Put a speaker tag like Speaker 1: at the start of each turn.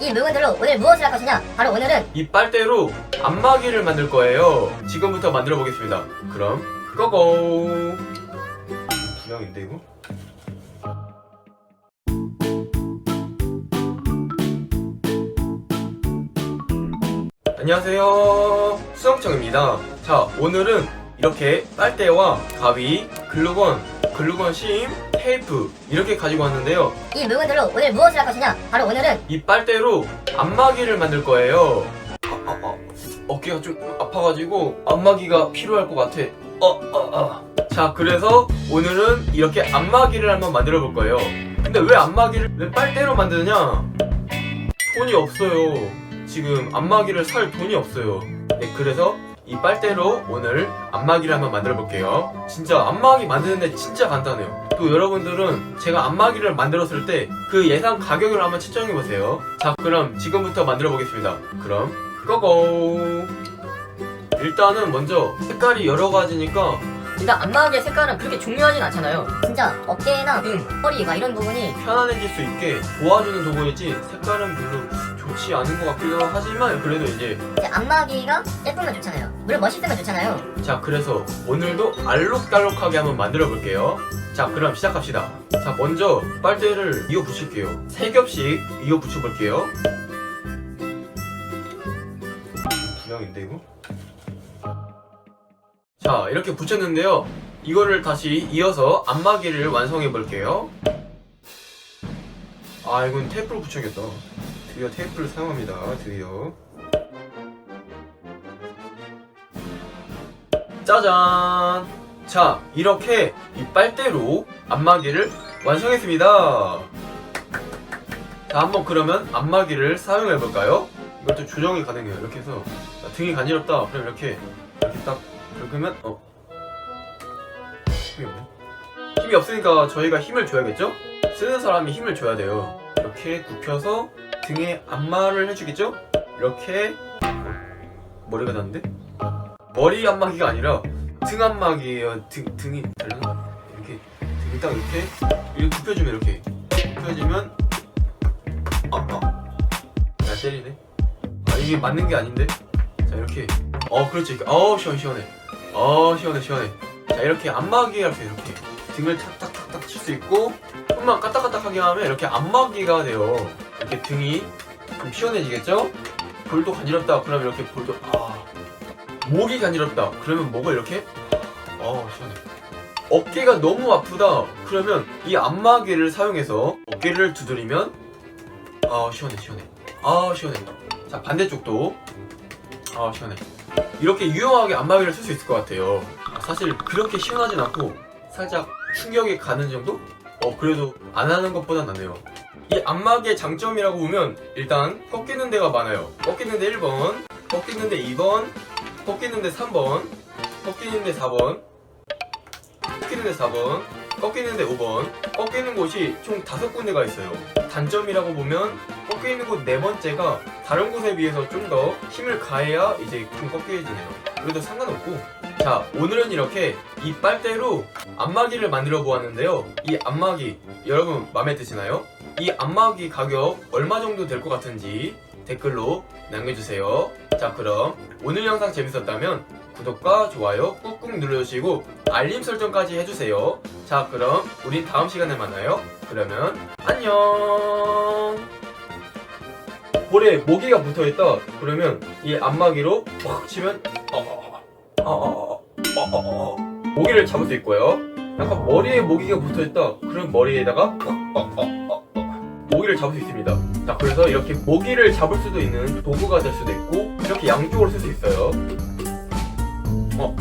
Speaker 1: 이 물건들로 오늘 무엇을 할 것이냐? 바로 오늘은
Speaker 2: 이 빨대로 안마기를 만들 거예요. 지금부터 만들어 보겠습니다. 그럼 고고. 기왕인데 이거? 안녕하세요. 수영청입니다. 자, 오늘은 이렇게 빨대와 가위, 글루건, 글루건 심, 테이프 이렇게 가지고 왔는데요.
Speaker 1: 이 물건들로 오늘 무엇을 할 것이냐? 바로 오늘은
Speaker 2: 이 빨대로 안마기를 만들 거예요. 아, 아, 아. 어깨가 좀 아파가지고 안마기가 필요할 것 같아. 어, 어, 어. 자, 그래서 오늘은 이렇게 안마기를 한번 만들어 볼 거예요. 근데 왜 안마기를 왜 빨대로 만드느냐? 돈이 없어요. 지금 안마기를 살 돈이 없어요. 네, 그래서 이 빨대로 오늘 안마기를 한번 만들어 볼게요. 진짜 안마기 만드는데 진짜 간단해요. 또 여러분들은 제가 안마기를 만들었을 때 그 예상 가격을 한번 측정해 보세요. 자, 그럼 지금부터 만들어 보겠습니다. 그럼 고고. 일단은 먼저 색깔이 여러 가지니까
Speaker 3: 일단 안마기의 색깔은 그렇게 중요하진 않잖아요.
Speaker 1: 진짜 어깨나 등, 허리 막 이런 부분이
Speaker 2: 편안해질 수 있게 도와주는 도구이지 색깔은 별로 좋지 않은 것 같기도 하지만 그래도 이제
Speaker 1: 이제 안마기가 예쁘면 좋잖아요. 물론 멋있으면 좋잖아요.
Speaker 2: 자 그래서 오늘도 알록달록하게 한번 만들어 볼게요 자 그럼 시작합시다. 자 먼저 빨대를 이어 붙일게요. 세 겹씩 이어 붙여 볼게요. 기왕인데 이거? 자 이렇게 붙였는데요. 이거를 다시 이어서 안마기를 완성해 볼게요. 아 이건 테이프로 붙여야겠다. 드디어 테이프를 사용합니다. 드디어. 짜잔! 자, 이렇게 이 빨대로 안마기를 완성했습니다. 자, 한번 그러면 안마기를 사용해볼까요? 이것도 조정이 가능해요. 이렇게 해서 자, 등이 간지럽다. 그럼 이렇게 이렇게 딱 긁으면 어 힘이 없네. 힘이 없으니까 저희가 힘을 줘야겠죠? 쓰는 사람이 힘을 줘야 돼요. 이렇게 굽혀서 등에 안마를 해주겠죠? 이렇게 어, 머리가 닿는데? 머리 안마기가 아니라 등 안마기예요. 등 등이 되려나? 이렇게 등이 딱 이렇게 이렇게 굽혀주면 이렇게 굽혀주면 아 아. 잘 때리네. 아 이게 맞는 게 아닌데. 자 이렇게 어 그렇지. 어 시원 시원해. 어 시원해 시원해. 자 이렇게 안마기 이렇게 이렇게 등을 탁탁탁탁 칠 수 있고 손만 까딱까딱하게 하면 이렇게 안마기가 돼요. 이렇게 등이 좀 시원해지겠죠? 볼도 간지럽다. 그러면 이렇게 볼도 아. 목이 간지럽다. 그러면 목을 이렇게 어 시원해. 어깨가 너무 아프다. 그러면 이 안마기를 사용해서 어깨를 두드리면 아 시원해 시원해. 아 시원해. 자 반대쪽도 아 시원해. 이렇게 유용하게 안마기를 쓸 수 있을 것 같아요. 사실 그렇게 시원하진 않고 살짝 충격이 가는 정도? 어 그래도 안 하는 것보단 낫네요. 이 안마기의 장점이라고 보면 일단 꺾이는 데가 많아요. 꺾이는 데 1번, 꺾이는 데 2번, 꺾이는데 3번, 꺾이는데 4번, 꺾이는데 4번, 꺾이는데 5번, 꺾이는 곳이 총 5군데가 있어요. 단점이라고 보면 꺾이는 곳 네 번째가 다른 곳에 비해서 좀 더 힘을 가해야 이제 좀 꺾여지네요. 그래도 상관없고. 자, 오늘은 이렇게 이 빨대로 안마기를 만들어 보았는데요. 이 안마기 여러분 마음에 드시나요? 이 안마기 가격 얼마 정도 될 것 같은지 댓글로 남겨주세요. 자, 그럼 오늘 영상 재밌었다면 구독과 좋아요 꾹꾹 눌러주시고 알림 설정까지 해주세요. 자, 그럼 우린 다음 시간에 만나요. 그러면 안녕. 볼에 모기가 붙어있다. 그러면 이 안마기로 확 치면 어, 어, 어, 어, 어, 어, 어. 모기를 잡을 수 있고요. 약간 머리에 모기가 붙어있다. 그럼 머리에다가 어, 어, 어, 어, 어. 모기를 잡을 수 있습니다. 자, 그래서 이렇게 모기를 잡을 수도 있는 도구가 될 수도 있고 이렇게 양쪽으로 쓸 수 있어요. 어,